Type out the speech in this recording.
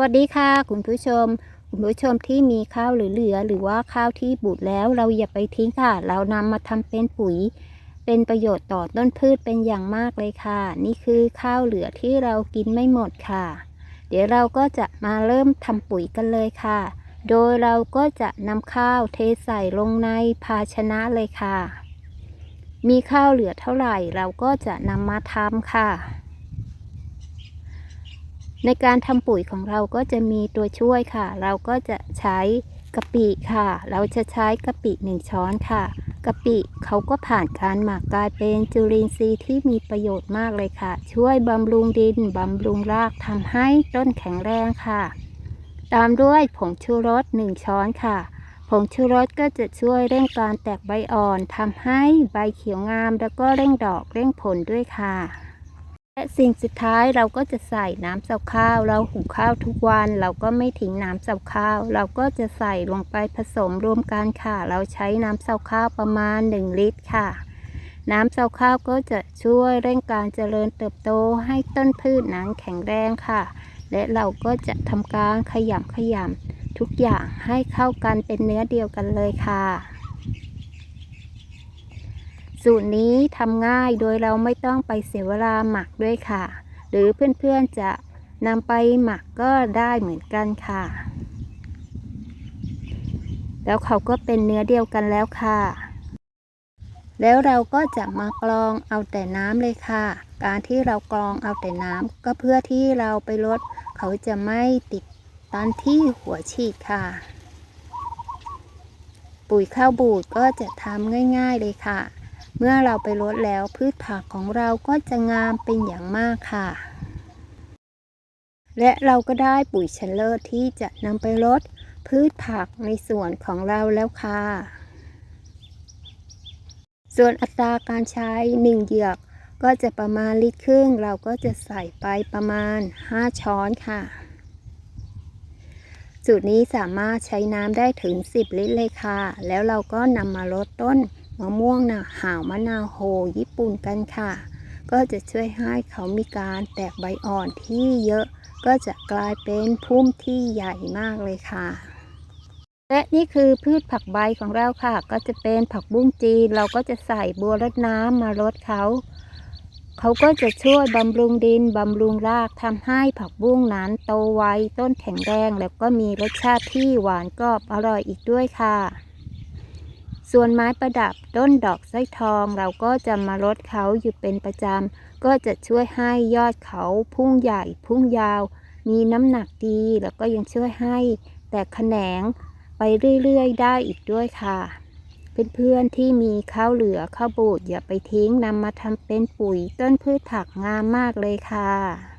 วัสดีค่ะคุณผู้ชม คุณผู้ชมที่มีข้าวเหลือหรือว่าข้าวที่บูดแล้วเราอย่าไปทิ้งค่ะ เรานำมาทำเป็นปุ๋ย เป็นประโยชน์ต่อต้นพืชเป็นอย่างมากเลยค่ะ นี่คือข้าวเหลือที่เรากินไม่หมดค่ะ เดี๋ยวเราก็จะมาเริ่มทำปุ๋ยกันเลยค่ะ โดยเราก็จะนำข้าวเทใส่ลงในภาชนะเลยค่ะ มีข้าวเหลือเท่าไหร่เราก็จะนำมาทำค่ะ ในการทำปุ๋ยของเราก็จะมีตัวช่วยค่ะ เราก็จะใช้กะปิค่ะ เราจะใช้กะปิหนึ่งช้อนค่ะกะปิเขาก็ผ่านการหมักกลายเป็นจุลินทรีย์ที่มีประโยชน์มากเลยค่ะ ช่วยบำรุงดินบำรุงรากทำให้ต้นแข็งแรงค่ะ ตามด้วยผงชูรสหนึ่งช้อนค่ะ ผงชูรสก็จะช่วยเร่งการแตกใบอ่อนทำให้ใบเขียวงาม แล้วก็เร่งดอกเร่งผลด้วยค่ะ และสิ่งสุดท้ายเราก็จะใส่น้ำเสาข้าว เราหุงข้าวทุกวัน เราก็ไม่ทิ้งน้ำเสาข้าว เราก็จะใส่ลงไปผสมรวมกันค่ะ เราใช้น้ำเสาข้าวประมาณ 1 ลิตรค่ะ น้ำเสาข้าวก็จะช่วยเร่งการเจริญเติบโตให้ต้นพืชนั้นแข็งแรงค่ะ และเราก็จะทำการขยำขยำทุกอย่างให้เข้ากันเป็นเนื้อเดียวกันเลยค่ะ สูตรนี้ทำง่ายโดยเราไม่ต้องไปเสียเวลาหมักด้วยค่ะ หรือเพื่อนๆจะนำไปหมักก็ได้เหมือนกันค่ะ แล้วเขาก็เป็นเนื้อเดียวกันแล้วค่ะ แล้วเราก็จะมากรองเอาแต่น้ำเลยค่ะ การที่เรากรองเอาแต่น้ำก็เพื่อที่เราไปลด เขาจะไม่ติดตันที่หัวฉีดค่ะ ปุ๋ยข้าวบูดก็จะทำง่าย ๆเลยค่ะ เมื่อเราไปลดแล้วพืชผักของเราก็จะงามเป็นอย่างมากค่ะ และเราก็ได้ปุ๋ยเชลเลอร์ที่จะนำไปลดพืชผักในสวนของเราแล้วค่ะ ส่วนอัตราการใช้ 1 เหยือกก็จะประมาณลิตรครึ่ง เราก็จะใส่ไปประมาณ 5 ช้อนค่ะ สูตรนี้สามารถใช้น้ำได้ถึง 10 ลิตรเลยค่ะ แล้วเราก็นำมาลดต้น มะม่วงนะหาวมะนาวโฮญี่ปุ่นกันค่ะ ก็จะช่วยให้เขามีการแตกใบอ่อนที่เยอะ ก็จะกลายเป็นพุ่มที่ใหญ่มากเลยค่ะ และนี่คือพืชผักใบของเราค่ะ ก็จะเป็นผักบุ้งจีน เราก็จะใส่บัวรดน้ำมาลดเขา เขาก็จะช่วยบำรุงดินบำรุงรากทำให้ผักบุ้งนั้นโตไวต้นแข็งแรงแล้วก็มีรสชาติที่หวานกรอบอร่อยอีกด้วยค่ะ ส่วนไม้ประดับต้นดอกสร้อยทองเราก็จะมาลดเขาอยู่เป็นประจำ ก็จะช่วยให้ยอดเขาพุ่งใหญ่พุ่งยาว มีน้ำหนักดีแล้วก็ยังช่วยให้แตกแขนงไปเรื่อยๆ ได้อีกด้วยค่ะเพื่อนๆที่มีข้าวเหลือข้าวบูดอย่าไปทิ้งนำมาทำเป็นปุ๋ยต้นพืชผักงามมากเลยค่ะ